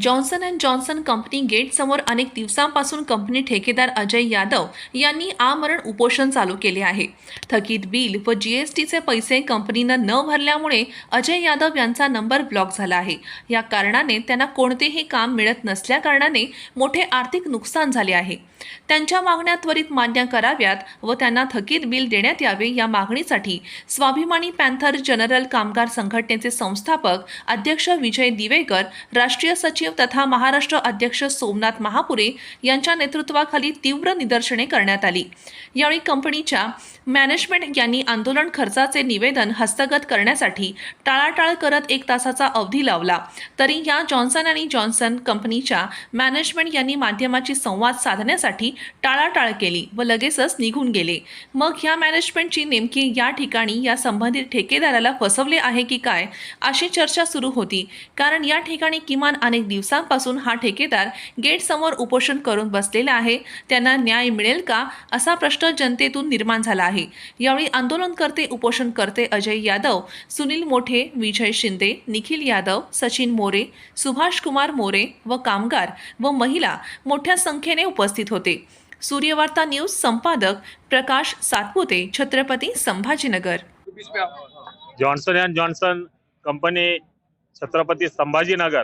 Johnson and Johnson company गेटसमोर अनेक दिवसांपासून कंपनी ठेकेदार अजय यादव यांनी आमरण उपोषण चालू केले आहे. थकीत बिल व जीएसटीचे पैसे कंपनीनं न भरल्यामुळे अजय यादव यांचा नंबर ब्लॉक झाला आहे. या कारणाने त्यांना कोणतेही काम मिळत नसल्याकारणाने मोठे आर्थिक नुकसान झाले आहे. त्यांच्या मागण्या त्वरित मान्य कराव्यात व त्यांना थकीत बिल देण्यात यावे या मागणीसाठी स्वाभिमानी पॅन्थर जनरल कामगार संघटनेचे संस्थापक अध्यक्ष विजय दिवेकर राष्ट्रीय सचिव तथा महाराष्ट्र अध्यक्ष सोमनाथ महापुरे यांच्या नेतृत्वाखाली तीव्र निदर्शने करण्यात आली. यावेळी कंपनीच्या मॅनेजमेंट यांनी आंदोलन खर्चाचे निवेदन हस्तगत करण्यासाठी टाळाटाळ करत एक तासाचा अवधी लावला. तरी या जॉन्सन आणि जॉन्सन कंपनीच्या मॅनेजमेंट यांनी माध्यमाची संवाद साधण्यासाठी टाळाटाळ केली व लगेचच निघून गेले. मग ह्या मॅनेजमेंटची नेमकी या ठिकाणी या संबंधित ठेकेदाराला फसवले आहे की काय अशी चर्चा सुरू होती. कारण या ठिकाणी किमान अनेक दिवसांपासून हा ठेकेदार गेटसमोर उपोषण करून बसलेला आहे. त्यांना न्याय मिळेल का असा प्रश्न जनतेतून निर्माण झाला आहे. यावेळी आंदोलनकर्ते उपोषण करते अजय यादव सुनील मोठे विजय शिंदे निखिल यादव सचिन मोरे सुभाष कुमार मोरे व कामगार व महिला मोठ्या संख्येने उपस्थित होते होते. सूर्यवार्ता न्यूज संपादक Prakash Satpute Chhatrapati Sambhajinagar. Johnson and Johnson company Chhatrapati Sambhajinagar.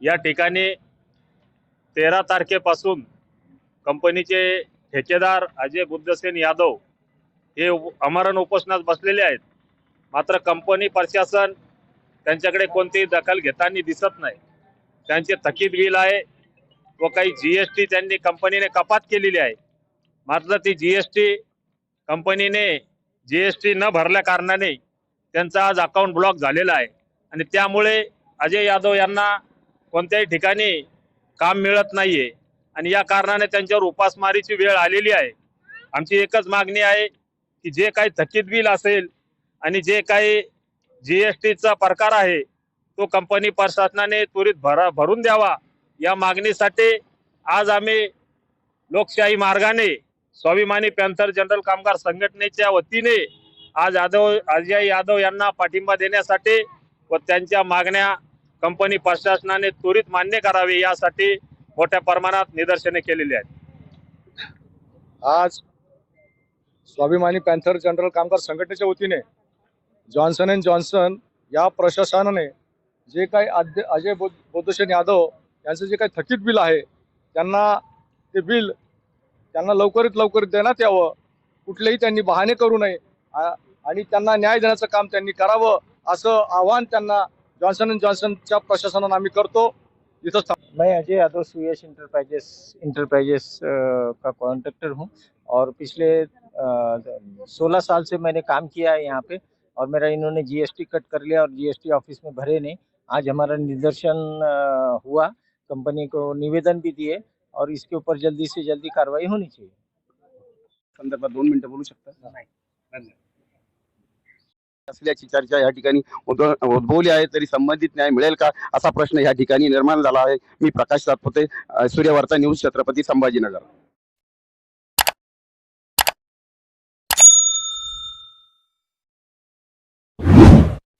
या ठिकाणी तेरा तारखेपासून कंपनीचे ठेकेदार अजय बुद्धसेन यादव हे अमरण उपोषणात बसलेले आहेत. मात्र कंपनी प्रशासन त्यांच्याकडे कोणतीही दखल घेताना दिसत नाही. त्यांचे थकीत बिल आहे. व काही जी एस टी त्यांनी कंपनीने कपात केलेली आहे. मात्र ती जी एस टी कंपनीने जी एस टी न भरल्या कारणाने त्यांचा आज अकाउंट ब्लॉक झालेला आहे. आणि त्यामुळे अजय यादव यांना कोणत्याही ठिकाणी काम मिळत नाहीये. आणि या कारणाने त्यांच्यावर उपासमारीची वेळ आलेली आहे. आमची एकच मागणी आहे की जे काही थकीत बिल असेल आणि जे काही जी एस टीचा प्रकार आहे तो कंपनी प्रशासनाने त्वरित भरा भरून द्यावा. या मागणीसाठी आज आम्ही लोकशाही मार्गाने स्वाभिमानी पॅन्थर जनरल कामगार संघटनेच्या वतीने आज यादव अजय यादव यांना पाठिंबा देण्यासाठी व त्यांच्या मागण्या कंपनी प्रशासनाने त्वरित मान्य करावे यासाठी मोठ्या प्रमाणात निदर्शने केलेली आहेत. आज स्वाभिमानी पॅन्थर जनरल कामगार संघटनेच्या वतीने जॉन्सन अँड जॉन्सन या प्रशासनाने जे काही अजय बौद्ध यादव यांचं जे काही थकीत बिल आहे त्यांना ते बिल त्यांना लवकरात लवकर देण्यात यावं. कुठलेही त्यांनी बहाणे करू नये. आणि त्यांना न्याय देण्याचं काम त्यांनी करावं असं आव्हान त्यांना जॉन्सन अँड जॉन्सनच्या प्रशासनानं आम्ही करतो. इथं मैं अजय यादव सुयश इंटरप्राइजेस इंटरप्राइजेस का कॉन्ट्रैक्टर हूँ और पिछले सोलह साल से मैंने काम किया है यहाँ पे और मेरा इन्होंने जीएसटी कट कर लिया और जीएसटी ऑफिस में भरे नहीं। आज हमारा निदर्शन हुआ। कंपनी को निवेदन भी दिए और इसके ऊपर जल्दी से जल्दी कार्रवाई होनी चाहिए। संदर्भात दोन मिनिटं बोलू शकता? असल्याची चर्चा या ठिकाणी उद्भ- उद्भवली आहे तरी संबंधित न्याय मिळेल का? असा प्रश्न या ठिकाणी निर्माण झाला आहे. मी प्रकाश सातपुते सूर्यवार्ता न्यूज छत्रपती संभाजीनगर.